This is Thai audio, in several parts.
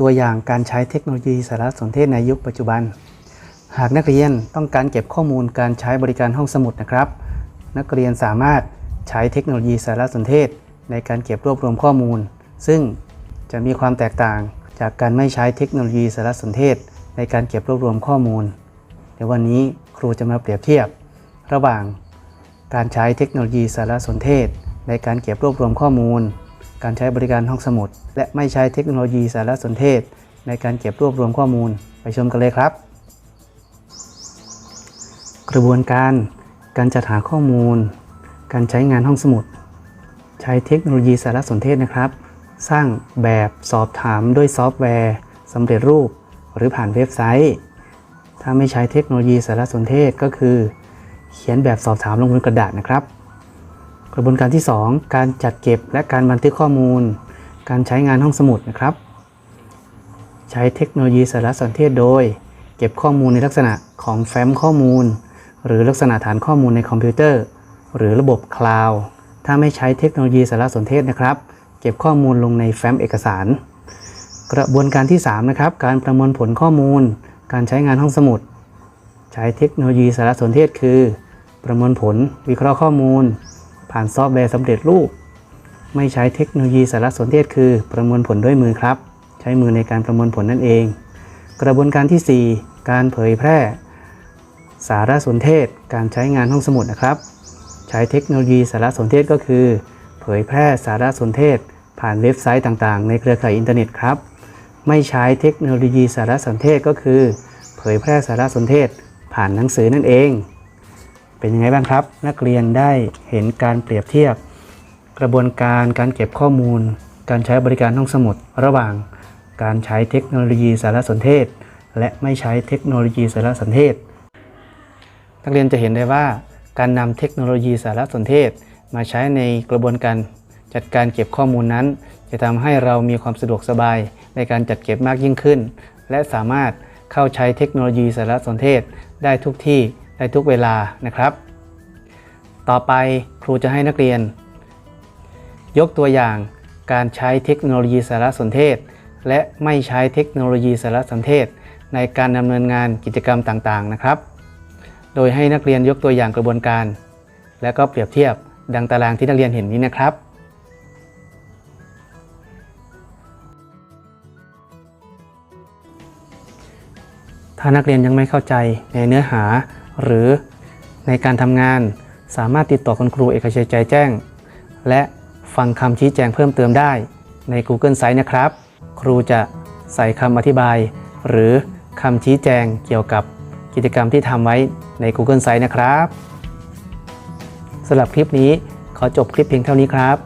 ตัวอย่างการใช้เทคโนโลยีสารสนเทศในยุคปัจจุบัน หากนักเรียนต้องการเก็บข้อมูลการใช้บริการห้องสมุดนะครับ นักเรียนสามารถใช้เทคโนโลยีสารสนเทศ ในการเก็บรวบรวมข้อมูล ซึ่งจะมีความแตกต่างจากการไม่ใช้เทคโนโลยีสารสนเทศ ในการเก็บรวบรวมข้อมูลเดี๋ยววันนี้ครูจะมาเปรียบเทียบ ระหว่างการใช้เทคโนโลยีสารสนเทศ ในการเก็บรวบรวมข้อมูล การใช้บริการห้องสมุด และไม่ใช้เทคโนโลยีสารสนเทศ ในการเก็บรวบรวมข้อมูลไปชมกันเลยครับ กระบวนการการจัดหาข้อมูล การใช้งานห้องสมุด ใช้เทคโนโลยีสารสนเทศนะครับ สร้างแบบสอบถามด้วยซอฟต์แวร์สำเร็จรูป หรือผ่านเว็บไซต์ ถ้าไม่ใช้เทคโนโลยีสารสนเทศก็คือ เขียนแบบสอบถามลงบนกระดาษนะครับ ระบวนการที่ 2 การจัดเก็บและการบันทึกข้อมูล การใช้งานห้องสมุดนะครับ ใช้เทคโนโลยีสารสนเทศโดย เก็บข้อมูลในลักษณะของแฟ้มข้อมูล หรือลักษณะฐานข้อมูลในคอมพิวเตอร์ หรือระบบคลาวด์ถ้าไม่ใช้เทคโนโลยีสารสนเทศนะครับ เก็บข้อมูลลงในแฟ้มเอกสาร กระบวนการที่ 3 นะครับ การประมวลผลข้อมูล การใช้งานห้องสมุด ใช้เทคโนโลยีสารสนเทศคือ ประมวลผล วิเคราะห์ข้อมูล ผ่านซอฟต์แวร์สำเร็จรูป ไม่ใช้เทคโนโลยีสารสนเทศคือประมวลผลด้วยมือครับ ใช้มือในการประมวลผลนั่นเอง กระบวนการที่ 4 การเผยแพร่ สารสนเทศ การใช้งานห้องสมุดนะครับ ใช้เทคโนโลยีสารสนเทศก็คือ เผยแพร่สารสนเทศ ผ่านเว็บไซต์ต่างๆ ในเครือข่ายอินเทอร์เน็ตครับ ไม่ใช้เทคโนโลยีสารสนเทศก็คือ เผยแพร่สารสนเทศ ผ่านหนังสือนั่นเอง เป็นยังไงบ้างครับ นักเรียนได้เห็นการเปรียบเทียบ กระบวนการการเก็บข้อมูล การใช้บริการห้องสมุด ระหว่าง การใช้เทคโนโลยีสารสนเทศ และไม่ใช้เทคโนโลยีสารสนเทศ นักเรียนจะเห็นได้ว่า การนำเทคโนโลยีสารสนเทศ มาใช้ในกระบวนการจัดการเก็บข้อมูลนั้น จะทำให้เรามีความสะดวกสบายในการจัดเก็บมากยิ่งขึ้น และสามารถเข้าใช้เทคโนโลยีสารสนเทศได้ทุกที่ ได้ทุกเวลานะครับ ต่อไปครูจะให้นักเรียน ยกตัวอย่างการใช้เทคโนโลยีสารสนเทศ และไม่ใช้เทคโนโลยีสารสนเทศ ในการดำเนินงานกิจกรรมต่างๆนะครับ โดยให้นักเรียนยกตัวอย่างกระบวนการ และก็เปรียบเทียบดังตารางที่นักเรียนเห็นนี้นะครับถ้านักเรียนยังไม่เข้าใจในเนื้อหา หรือในการทำงานสามารถติดต่อคุณครูเอกชัยใจแจ้ง และฟังคำชี้แจงเพิ่มเติมได้ใน Google Site นะครับ ครูจะใส่คำอธิบาย หรือคำชี้แจงเกี่ยวกับกิจกรรมที่ทำไว้ใน Google Site นะครับสำหรับคลิปนี้ขอจบคลิปเพียงเท่านี้ครับ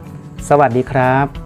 สวัสดีครับ